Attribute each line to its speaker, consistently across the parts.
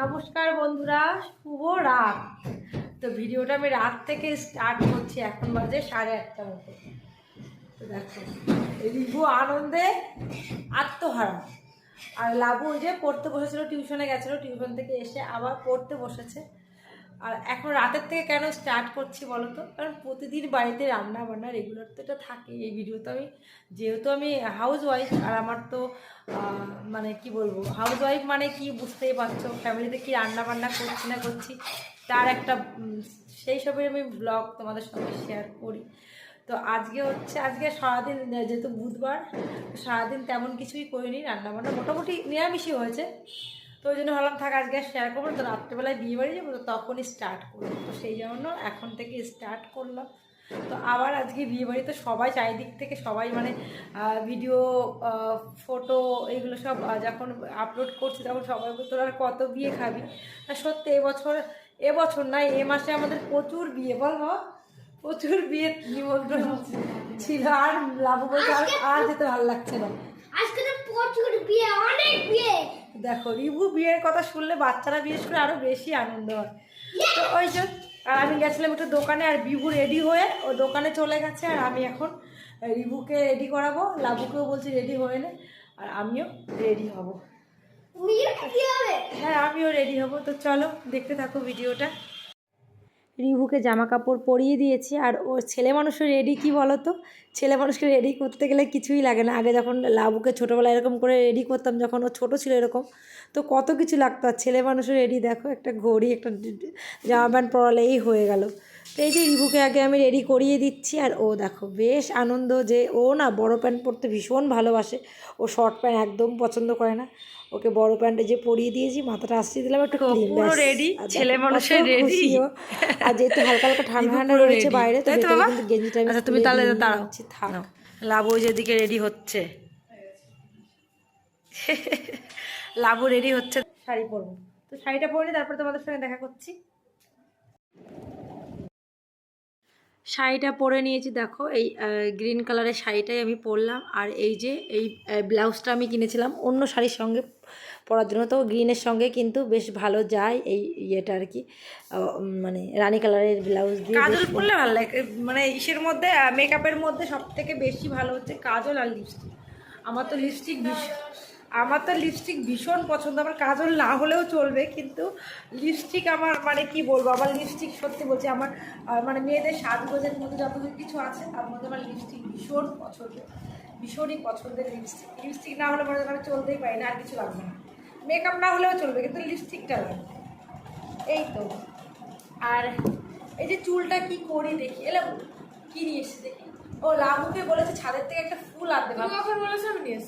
Speaker 1: নমস্কার বন্ধুরা, শুভ রাত। তো ভিডিওটা আমি রাত থেকে স্টার্ট করছি, এখন বাজে সাড়ে আটটা মতো। তো দেখো রিভু আনন্দে আত্মহারা। আর লাভু যে পড়তে বসেছিল, টিউশনে গেছিল, টিউশন থেকে এসে আবার পড়তে বসেছে। আর এখন রাতের থেকে কেন স্টার্ট করছি বলো তো কারণ প্রতিদিন বাড়িতে রান্না বান্না রেগুলার তো এটা থাকে এই ভিডিও তো আমি, যেহেতু আমি হাউস ওয়াইফ আর আমার তো মানে কি বলব? হাউস ওয়াইফ মানে কি বুঝতেই পারছ? ফ্যামিলিতে কি রান্না বান্না করছি না করছি? তার একটা সেই সবের আমি ব্লগ তোমাদের সঙ্গে শেয়ার করি। তো আজকে হচ্ছে, আজকে সারাদিন যেহেতু বুধবার, সারাদিন তেমন কিছুই করিনি, রান্না বান্না মোটামুটি নিরামিষই হয়েছে। তো ওই জন্য ভাবলাম থাক আজকে আর শেয়ার করব তো রাত্রেবেলায় বিয়ে বাড়ি যাব তো তখনই স্টার্ট করব তো সেই জন্য এখন থেকে স্টার্ট করলাম। তো আবার আজকে বিয়ে বাড়িতে সবাই চারিদিক থেকে সবাই মানে ভিডিও ফটো এগুলো সব যখন আপলোড করছি তখন সবাই বলতো তোরা আর কত বিয়ে খাবি? আর সত্যি এবছর এবছর না এ মাসে আমাদের প্রচুর বিয়ে বল? প্রচুর বিয়ে নিমন্ত্রণ ছিল আর লাভ বলতে আর আর যেতে ভালো লাগছে না।
Speaker 2: আজকে তো প্রচুর বিয়ে অনেক বিয়ে।
Speaker 1: দেখো রিভু বিয়ের কথা শুনলে বাচ্চারা বিশেষ করে আরও বেশি আনন্দ হয়। তো ওই যে আর আমি গেছিলাম একটু দোকানে আর বিভু রেডি হয়ে ও দোকানে চলে গেছে আর আমি এখন রিভুকে রেডি করাবো লাবুকেও বলছি রেডি হয়ে নে আর আমিও রেডি
Speaker 2: বিয়ে হবে?
Speaker 1: হ্যাঁ আমিও রেডি হব। তো চলো দেখতে থাকো ভিডিওটা রিভুকে জামা কাপড় পরিয়ে দিয়েছি। আর ও ছেলে মানুষের রেডি কি বলো তো ছেলে মানুষকে রেডি করতে গেলে কিছুই লাগে না। আগে যখন লাবুকে ছোটোবেলায় এরকম করে রেডি করতাম, যখন ও ছোটো ছিল এরকম, তো কত কিছু লাগতো। আর ছেলে মানুষের রেডি দেখো, একটা ঘড়ি, একটা জামা প্যান্ট পরালেই হয়ে গেল। তো এই যে রিভুকে আগে আমি রেডি করিয়ে দিচ্ছি। আর ও দেখো, বেশ আনন্দ যে ও না বড় প্যান্ট পরতে ভীষণ ভালোবাসে। ও শর্ট প্যান্ট একদম পছন্দ করে না। ওকে বড় প্যান্টে যে পরিয়ে দিয়েছি মাথাটা আসছে দিলাম একটু ক্লিন
Speaker 3: পুরো ready, ছেলে মানুষের
Speaker 1: রেডি আর যেহেতু হালকা হালকা ঠান্ডা ঠান্ডা রয়েছে বাইরে তো
Speaker 3: তাই তো
Speaker 1: ভেতরে
Speaker 3: বাবা?
Speaker 1: কিন্তু গেঞ্জিটা
Speaker 3: আচ্ছা তুমি তাহলে দাঁড়াও।
Speaker 1: থাক।
Speaker 3: লাভ লাবু ওই যেদিকে রেডি হচ্ছে। লাবু রেডি হচ্ছে।
Speaker 1: শাড়ি পরবো। তো শাড়িটা পরে তারপরে তোমাদের সঙ্গে দেখা করছি। শাড়িটা পরে নিয়েছি দেখো এই গ্রিন কালারের শাড়িটাই আমি পরলাম। আর এই যে এই ব্লাউজটা আমি কিনেছিলাম অন্য শাড়ির সঙ্গে পরার জন্য। তো গ্রিনের সঙ্গে কিন্তু বেশ ভালো যায় এই ইয়েটা আর কি। মানে রানী কালারের ব্লাউজ দিয়ে
Speaker 3: কাজল পরলে ভালো লাগে। মানে ইসের মধ্যে মেকআপের মধ্যে সব থেকে বেশি ভালো হচ্ছে কাজল আর লিপস্টিক আমার তো লিপস্টিক আমার তো লিপস্টিক ভীষণ পছন্দ, আমার কাজল না হলেও চলবে, কিন্তু লিপস্টিক আমার মানে কি বলব, আমার লিপস্টিক সত্যি বলছি, আমার মানে মেয়েদের সাজগোজের মধ্যে যত কিছু আছে, তার মধ্যে আমার লিপস্টিক ভীষণ পছন্দ, ভীষণই পছন্দের লিপস্টিক লিপস্টিক না হলে মনে আমি চলতেই পারি না, আর কিছু লাগবে না। মেকআপ না হলেও চলবে, কিন্তু লিপস্টিকটা লাগবে। এই তো। আর এই যে চুলটা কি করি দেখি এলাম কি নিয়ে এসছে দেখি? ও লাবুকে বলেছে ছাদের থেকে একটা ফুল আনতে
Speaker 2: বলেছে আমি নিয়ে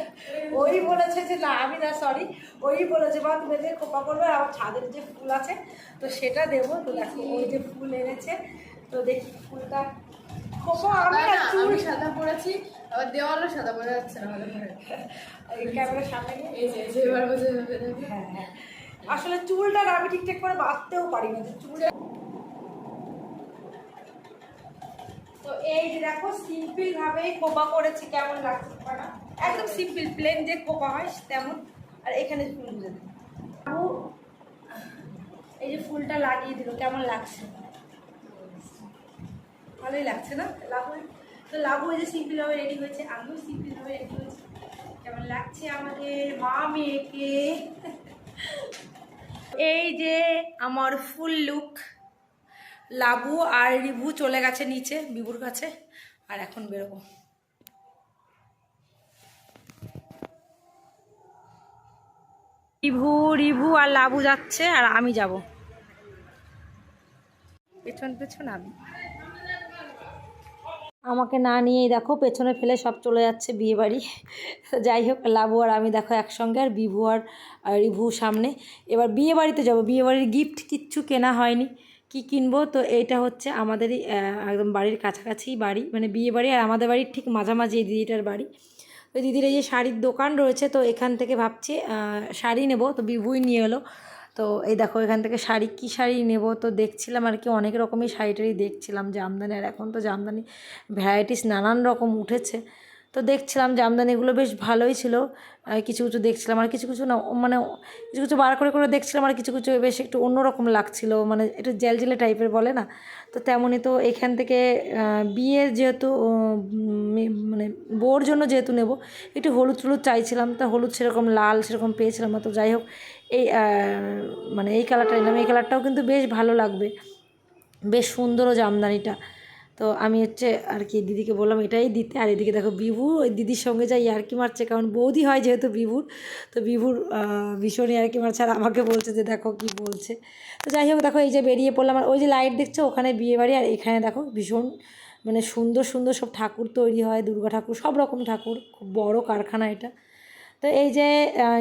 Speaker 3: ওই বলেছে যে না আমি না সরি ওই বলেছে বা তুমি যে খোপা করবে আর আমার ছাদের যে ফুল আছে তো সেটা দেবো। তো দেখো ওই যে ফুল এনেছে। তো দেখি ফুলটা। খোপা আমি না চুল।
Speaker 2: সাদা পরেছি আবার দেওয়ালও সাদা পরে যাচ্ছে না
Speaker 3: ক্যামেরার সামনে নিয়ে
Speaker 2: এই যে এবার বোঝা যাবে
Speaker 3: হ্যাঁ হ্যাঁ। আসলে চুলটা আমি ঠিকঠাক করে বাঁধতেও পারি না। যে চুলটা তো এই যে দেখো সিম্পল ভাবে খোপা করেছি, কেমন লাগছে খোপাটা একদম সিম্পল প্লেন যে খোপা হয় তেমন। আর এখানে ফুল গুঁজে দিই। এই যে ফুলটা লাগিয়ে দিল, কেমন লাগছে? ভালোই লাগছে না? লাবু, তো লাবু এই যে সিম্পল ভাবে রেডি হয়েছে, আমিও সিম্পল ভাবে রেডি হয়েছি। কেমন লাগছে আমাদের মা মেয়েকে? এই যে আমার ফুল লুক লাবু আর রিভু চলে গেছে নিচে বিভুর কাছে, আর এখন বেরোবো। রিভু রিভু আর লাবু যাচ্ছে, আর আমি যাব। পেছন পেছন আমি।
Speaker 1: আমাকে না নিয়েই দেখো, পেছনে ফেলে সব চলে যাচ্ছে বিয়ে বাড়ি যাই হোক, লাবু আর আমি দেখো একসঙ্গে, আর বিভু আর রিভু সামনে। এবার বিয়ে বাড়িতে যাব বিয়ে বাড়ির গিফট কিচ্ছু কেনা হয়নি। কি কিনবো? তো এইটা হচ্ছে আমাদেরই একদম বাড়ির কাছাকাছি বাড়ি মানে বিয়ে বাড়ি আর আমাদের বাড়ির ঠিক মাঝামাঝি এই দিদিটার বাড়ি। ওই দিদির এই যে শাড়ির দোকান রয়েছে, তো এখান থেকে ভাবছি শাড়ি নেব। তো বিভুই নিয়ে এলো। তো এই দেখো এখান থেকে শাড়ি, কী শাড়ি নেব? তো দেখছিলাম আর কি অনেক রকমই শাড়ি টাড়ি দেখছিলাম। জামদানি আর এখন তো জামদানি ভ্যারাইটিস নানান রকম উঠেছে। তো দেখছিলাম জামদানিগুলো বেশ ভালোই ছিল। কিছু কিছু দেখছিলাম আর কিছু কিছু না মানে কিছু কিছু বার করে করে দেখছিলাম আর কিছু কিছু বেশ একটু অন্যরকম লাগছিল মানে একটু জেলজেলে টাইপের বলে না। তো তেমনই তো এখান থেকে বিয়ের যেহেতু মানে বউর জন্য যেহেতু নেব, একটু হলুদ টলুদ চাইছিলাম, তা হলুদ সেরকম, লাল সেরকম পেয়েছিলাম তো যাই হোক, এই মানে এই কালারটা নিলাম, এই কালারটাও কিন্তু বেশ ভালো লাগবে। বেশ সুন্দরও জামদানিটা তো আমি হচ্ছে আর কি দিদিকে বললাম, এটাই দিতে। আর এদিকে দেখো বিভু, ওই দিদির সঙ্গে যাই ইয়ার্কি মারছে, কারণ বৌদি হয় যেহেতু বিভুর, তো বিভুর ভীষণ ইয়ার্কি মারছে। আর আমাকে বলছে যে, দেখো কি বলছে। তো যাই হোক, দেখো এই যে বেরিয়ে পড়লাম, আর ওই যে লাইট দেখছ, ওখানে বিয়ে বাড়ি, আর এখানে দেখো ভীষণ মানে সুন্দর সুন্দর সব ঠাকুর তৈরি হয়, দুর্গা ঠাকুর, সব রকম ঠাকুর, খুব বড় কারখানা এটা। তো এই যে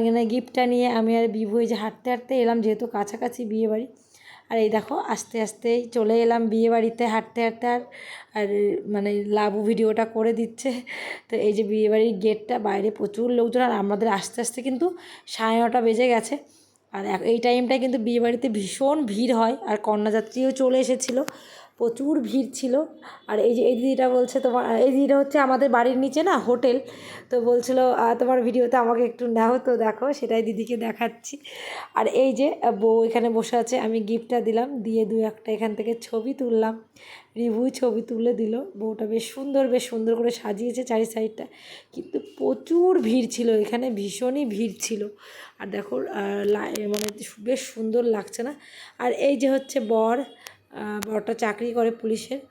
Speaker 1: মানে গিফটটা নিয়ে আমি আর বিভু এই যে হাঁটতে হাঁটতে এলাম, যেহেতু কাছাকাছি বিয়ে বাড়ি আর এই দেখো, আস্তে আস্তেই চলে এলাম বিয়ে বাড়িতে হাঁটতে হাঁটতে আর আর মানে লাবু ভিডিওটা করে দিচ্ছে। তো এই যে বিয়ে বাড়ির গেটটা বাইরে প্রচুর লোকজন, আর আমাদের আস্তে আস্তে কিন্তু সাড়ে নটা বেজে গেছে। আর এই টাইমটায় কিন্তু বিয়ে বাড়িতে ভীষণ ভিড় হয়, আর কন্যাযাত্রীও চলে এসেছিল। প্রচুর ভিড় ছিল। আর এই যে, এই দিদিটা বলছে তোমার, এই দিদিটা হচ্ছে আমাদের বাড়ির নিচে না, হোটেল। তো বলছিল তোমার ভিডিওতে আমাকে একটু নাও তো, দেখো, সেটাই দিদিকে দেখাচ্ছি। আর এই যে বউ এখানে বসে আছে, আমি গিফটটা দিলাম, দিয়ে দু একটা এখান থেকে ছবি তুললাম রিভিউ ছবি তুলে দিল। বউটা বেশ সুন্দর বেশ সুন্দর করে সাজিয়েছে চারি সাইডটা কিন্তু প্রচুর ভিড় ছিল এখানে, ভীষণই ভিড় ছিল। আর দেখো মানে বেশ সুন্দর লাগছে না। আর এই যে হচ্ছে বর বরটা চাকরি করে পুলিশের।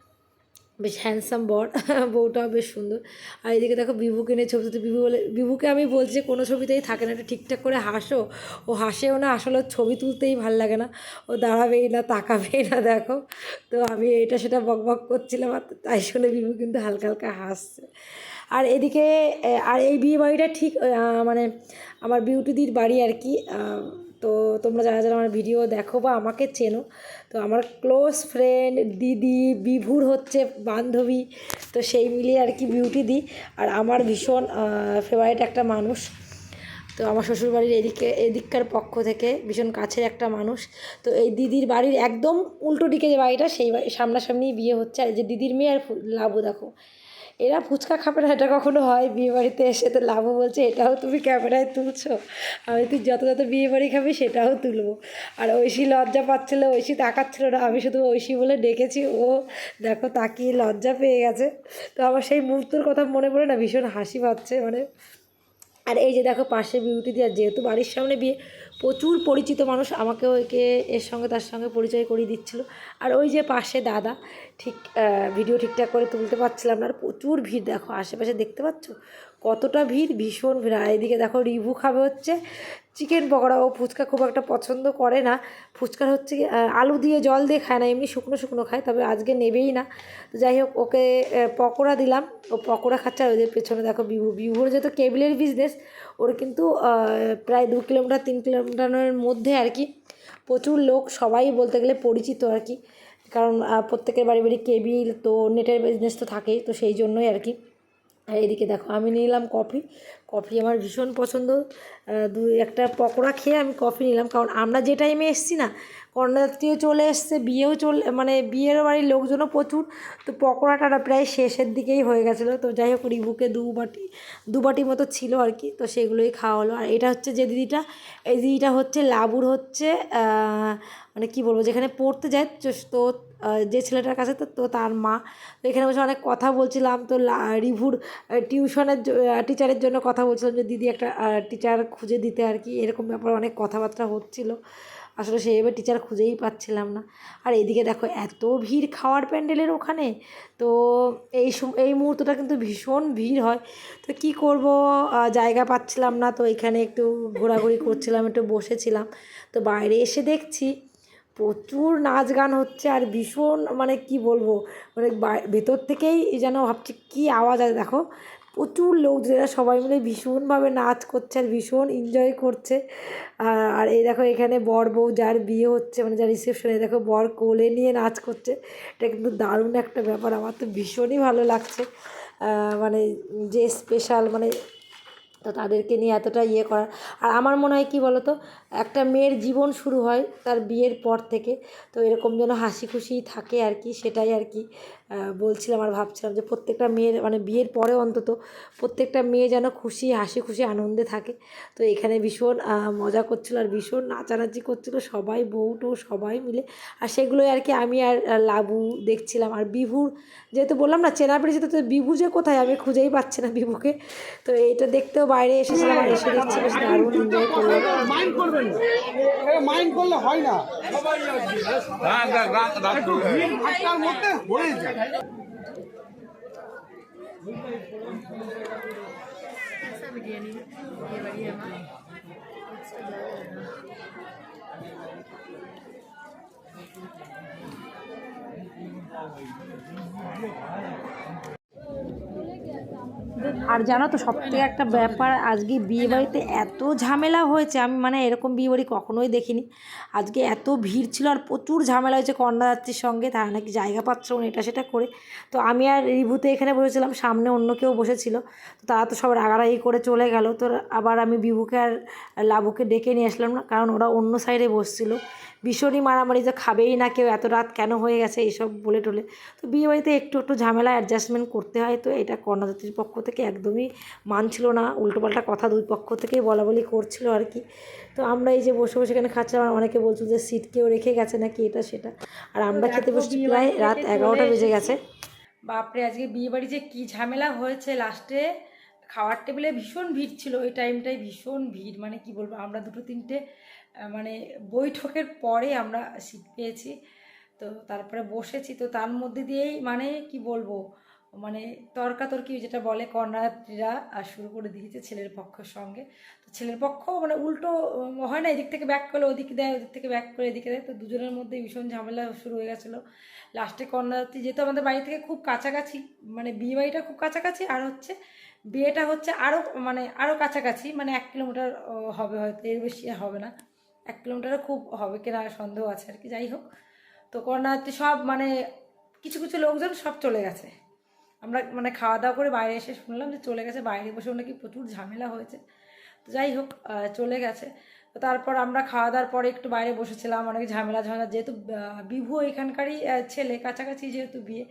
Speaker 1: বেশ হ্যান্ডসাম বর। বউটাও বেশ সুন্দর। আর এদিকে দেখো বিভুকে নিয়ে ছবি তুলতে বিভু বলে বিভুকে আমি বলছি যে কোনো ছবিতেই থাকে না এটা ঠিকঠাক করে হাসো। ও হাসেও না, আসলে ছবি তুলতেই ভালো লাগে না। ও দাঁড়াবেই না, তাকাবেই না, দেখো। তো আমি এটা সেটা বক বক করছিলাম আর তাই শুনে বিভু কিন্তু হালকা হালকা হাসছে। আর এদিকে আর এই বিয়ে বাড়িটা ঠিক মানে আমার বিউটিদির বাড়ি আর কি তো তোমরা যারা যারা আমার ভিডিও দেখো বা আমাকে চেনো, তো আমার ক্লোজ ফ্রেন্ড দিদি, বিভুর হচ্ছে বান্ধবী, তো সেই মিলিয়ে আর কি বিউটি দিই। আর আমার ভীষণ ফেভারিট একটা মানুষ, তো আমার শ্বশুরবাড়ির এদিকে, এদিককার পক্ষ থেকে ভীষণ কাছের একটা মানুষ। তো এই দিদির বাড়ির একদম উল্টো দিকে যে বাড়িটা, সেই বাড়ি, সামনাসামনি বিয়ে হচ্ছে। আর যে দিদির মেয়ে আর লাবু দেখো এরা ফুচকা খাবে না, এটা কখনো হয়? বিয়ে বাড়িতে এসে তো লাভও বলছে, এটাও তুমি ক্যামেরায় তুলছো। আমি তুই যত যত বিয়ে বাড়ি খাবি, সেটাও তুলবো। আর ঐশী লজ্জা পাচ্ছিল, ঐশী তাকাচ্ছিল না, আমি শুধু ঐশী বলে ডেকেছি, ও, দেখো তাকিয়ে লজ্জা পেয়ে গেছে। তো আমার সেই মুহূর্তের কথা মনে পড়ে না, ভীষণ হাসি পাচ্ছে মানে। আর এই যে দেখো পাশে বিউটি দিয়ে যেহেতু বাড়ির সামনে বিয়ে প্রচুর পরিচিত মানুষ আমাকেও একে এর সঙ্গে তার সঙ্গে পরিচয় করিয়ে দিচ্ছিল। আর ওই যে পাশে দাদা, ঠিক ভিডিও ঠিকঠাক করে তুলতে পারছিলাম না। আর প্রচুর ভিড়, দেখো, আশেপাশে দেখতে পাচ্ছ? কতটা ভিড়? ভীষণ ভিড়। আর এদিকে দেখো, রিভু খাবে হচ্ছে। চিকেন পকোড়া, ও ফুচকা খুব একটা পছন্দ করে না। ফুচকার হচ্ছে আলু দিয়ে জল দিয়ে খায় না, এমনি শুকনো শুকনো খায়, তবে আজকে নেবেই না। যাই হোক, ওকে পকোড়া দিলাম। ও পকোড়া খাচ্ছে আর ওদের পেছনে দেখো বিভু। বিভুর যেহেতু কেবিলের বিজনেস ওর কিন্তু প্রায় দু কিলোমিটার, তিন কিলোমিটারের মধ্যে আর কি প্রচুর লোক, সবাই বলতে গেলে পরিচিত আর কি। কারণ প্রত্যেকের বাড়ি বাড়ি কেবিল, তো নেটের বিজনেস তো থাকেই, তো সেই জন্যই আর কি। আর এদিকে দেখো, আমি নিলাম কফি। কফি আমার ভীষণ পছন্দ। দু একটা পকোড়া খেয়ে আমি কফি নিলাম। কারণ আমরা যে টাইমে এসেছি না কর্ণাত্রীও চলে এসছে, বিয়েও চলে মানে বিয়ের বাড়ির লোকজনও প্রচুর, তো পকোড়াটা প্রায় শেষের দিকেই হয়ে গেছিল, তো যাই হোক রিবুকে দু বাটি দু বাটি মতো ছিল আর কি, তো সেগুলোই খাওয়া হলো আর এটা হচ্ছে যে দিদিটা, এই দিদিটা হচ্ছে লাবুর হচ্ছে মানে কি বলব, যেখানে পড়তে যায়, তো- যে ছেলেটার কাছে, তো তো তার মা, তো এখানে বসে অনেক কথা বলছিলাম, তো রিভুর টিউশনের টিচারের জন্য কথা বলছিলাম যে দিদি একটা টিচার খুঁজে দিতে আর কি, এরকম ব্যাপারে অনেক কথাবার্তা হচ্ছিল আসলে সেই এবার টিচার খুঁজেই পাচ্ছিলাম না। আর এইদিকে দেখো, এত ভিড় খাওয়ার প্যান্ডেলের ওখানে। তো এই এই মুহূর্তটা কিন্তু ভীষণ ভিড় হয়। তো কি করব? জায়গা পাচ্ছিলাম না। তো এখানে একটু ঘোরাঘুরি করছিলাম, একটু বসেছিলাম। তো বাইরে এসে দেখছি, প্রচুর নাচ গান হচ্ছে। আর ভীষণ মানে কি বলব? মানে ভেতর থেকেই যেন ভাবছি কী আওয়াজ আছে। দেখো প্রচুর লোকজনেরা সবাই মিলে ভীষণভাবে নাচ করছে আর ভীষণ এনজয় করছে। আর এই দেখো এখানে বর বউ যার বিয়ে হচ্ছে মানে যার রিসেপশনে দেখো বর কোলে নিয়ে নাচ করছে। এটা কিন্তু দারুণ একটা ব্যাপার, আমার তো ভীষণই ভালো লাগছে। মানে যে স্পেশাল মানে তো তাদেরকে নিয়ে এতটা ইয়ে করা। আর আমার মনে হয় কি বলতো
Speaker 3: একটা মেয়ের জীবন শুরু হয় তার বিয়ের পর থেকে। তো এরকম যেন হাসি খুশি থাকে আর কি, সেটাই আর কি বলছিলাম আর ভাবছিলাম যে প্রত্যেকটা মেয়ের মানে বিয়ের পরে অন্তত প্রত্যেকটা মেয়ে যেন খুশি হাসি খুশি আনন্দে থাকে। তো এখানে ভীষণ মজা করছিল আর ভীষণ নাচানাচি করছিল সবাই, বউ টৌ সবাই মিলে। আর সেগুলোই আর কি আমি আর লাবু দেখছিলাম। আর বিভুর যেহেতু বললাম না, চেনা পরিচিত, তো বিভু যে কোথায় আমি খুঁজেই পাচ্ছি না বিভুকে। তো এটা দেখতেও বাইরে এসেছিলাম এসে দেখছি, বেশ দারুণ এনজয় করলাম।
Speaker 4: মাইন্ড না মাইন্ড করলে হয় না। একটু ভিড় ভাট্টার মধ্যে হয়ে যায়।
Speaker 3: আর জানো তো সব থেকে একটা ব্যাপার, আজকে বিয়ে বাড়িতে এত ঝামেলা হয়েছে, আমি মানে এরকম বিয়ে বাড়ি কখনোই দেখিনি। আজকে এত ভিড় ছিল আর প্রচুর ঝামেলা হয়েছে কন্যাযাত্রীর সঙ্গে, তারা নাকি জায়গা পাচ্ছিল না এটা সেটা করে। তো আমি আর রিভুতে এখানে বসেছিলাম, সামনে অন্য কেউ বসেছিল, তো তারা তো সব রাগারাগি করে চলে গেল। তো আবার আমি বিভুকে আর লাবুকে ডেকে নিয়ে আসলাম না, কারণ ওরা অন্য সাইডে বসছিল। ভীষণই মারামারি যে খাবেই না কেউ এত রাত কেন হয়ে গেছে এইসব বলে টলে। তো বিয়ে বাড়িতে একটু একটু ঝামেলা অ্যাডজাস্টমেন্ট করতে হয়। তো এটা কন্যাযাত্রীর পক্ষ থেকে একদমই মানছিল না। উল্টোপাল্টা কথা দুই পক্ষ থেকেই বলা বলি করছিল আর কি। তো আমরা এই যে বসে বসে এখানে খাচ্ছিলাম আর অনেকে বলছিল যে সিট কেউ রেখে গেছে নাকি এটা সেটা। আর আমরা খেতে বসছি প্রায় রাত এগারোটা বেজে গেছে।
Speaker 1: বাপরে আজকে বিয়ে বাড়ি যে কী ঝামেলা হয়েছে লাস্টে খাওয়ার টেবিলে ভীষণ ভিড় ছিল ওই টাইমটায় ভীষণ ভিড়। মানে কি বলব আমরা দুটো তিনটে মানে বৈঠকের পরে আমরা সিট পেয়েছি। তো তারপরে বসেছি। তো তার মধ্যে দিয়েই মানে কি বলব? মানে তর্কাতর্কি যেটা বলে আহ, শুরু করে দিয়েছে ছেলের পক্ষের সঙ্গে। তো ছেলের পক্ষ মানে উল্টো হয় না এদিক থেকে ব্যাক করলে ওদিকে দেয় ওদিক থেকে ব্যাক করে এদিকে দেয়। তো দুজনের মধ্যে ভীষণ ঝামেলা শুরু হয়ে গেছিল। লাস্টে কন্যাযাত্রী যেহেতু আমাদের বাড়ি থেকে খুব কাছাকাছি মানে বিয়ে বাড়িটা খুব কাছাকাছি। আর হচ্ছে বিয়েটা হচ্ছে আরও মানে আরও কাছাকাছি মানে এক কিলোমিটার হবে হয়তো এর বেশি হবে না। এক কিলোমিটারও খুব হবে কিনা সন্দেহ আছে আর কি, যাই হোক। তো কন্যাযাত্রী সব মানে কিছু কিছু লোকজন সব চলে গেছে। আমরা মানে খাওয়া দাওয়া করে বাইরে এসে শুনলাম যে চলে গেছে, বাইরে বসেও নাকি প্রচুর ঝামেলা হয়েছে। তো যাই হোক চলে গেছে। তো তারপর আমরা খাওয়া দাওয়ার পরে একটু বাইরে বসেছিলাম, অনেক ঝামেলা ঝামেলা, যেহেতু বিভু এখানকারই ছেলে, কাছাকাছি যেহেতু বিয়ে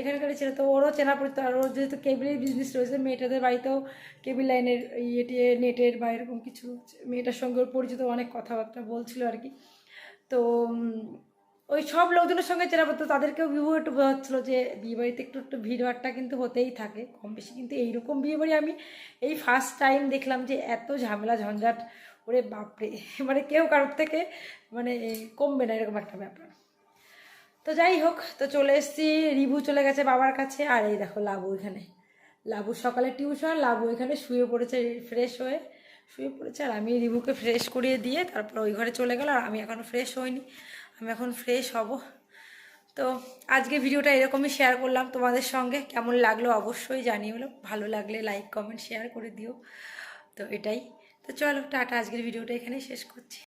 Speaker 1: এখানকারই ছেলে তো ওরও চেনা পরিচিত, আর ওর যেহেতু কেবিলের বিজনেস রয়েছে, মেয়েটাদের বাড়িতেও কেবিল লাইনের ইয়ে টিয়ে নেটের বা এরকম কিছু মেয়েটার সঙ্গে ওর পরিচিত অনেক কথাবার্তা বলছিল আর কি। তো ওই সব লোকজনের সঙ্গে চেনা পড়তো তাদেরকেও বিভু একটু বোঝাচ্ছিলো যে বিয়েবাড়িতে একটু একটু ভিড়ভাড়টা কিন্তু হতেই থাকে, কম বেশি কিন্তু এইরকম বিয়ে বাড়ি আমি এই ফার্স্ট টাইম দেখলাম যে এত ঝামেলা, ঝঞ্ঝাট, ওরে বাপরে মানে কেউ কারোর থেকে মানে কমবে না এরকম একটা ব্যাপার। তো যাই হোক, তো চলে এসেছি, রিভু চলে গেছে বাবার কাছে, আর এই দেখো লাবু এখানে। লাবু সকালে টিউশন, লাবু এখানে শুয়ে পড়েছে ফ্রেশ হয়ে। শুয়ে পড়েছে, আর আমি রিভুকে ফ্রেশ করিয়ে দিয়ে তারপর ওই ঘরে চলে গেল, আর আমি এখনও ফ্রেশ হইনি। আমি এখন ফ্রেশ হব। তো আজকে ভিডিওটা এরকমই শেয়ার করলাম তোমাদের সঙ্গে। কেমন লাগল অবশ্যই জানিও ভালো লাগলে লাইক কমেন্ট শেয়ার করে দিও। তো এটাই। তো চলো, টাটা, আজকের ভিডিওটা এখানেই শেষ করছি।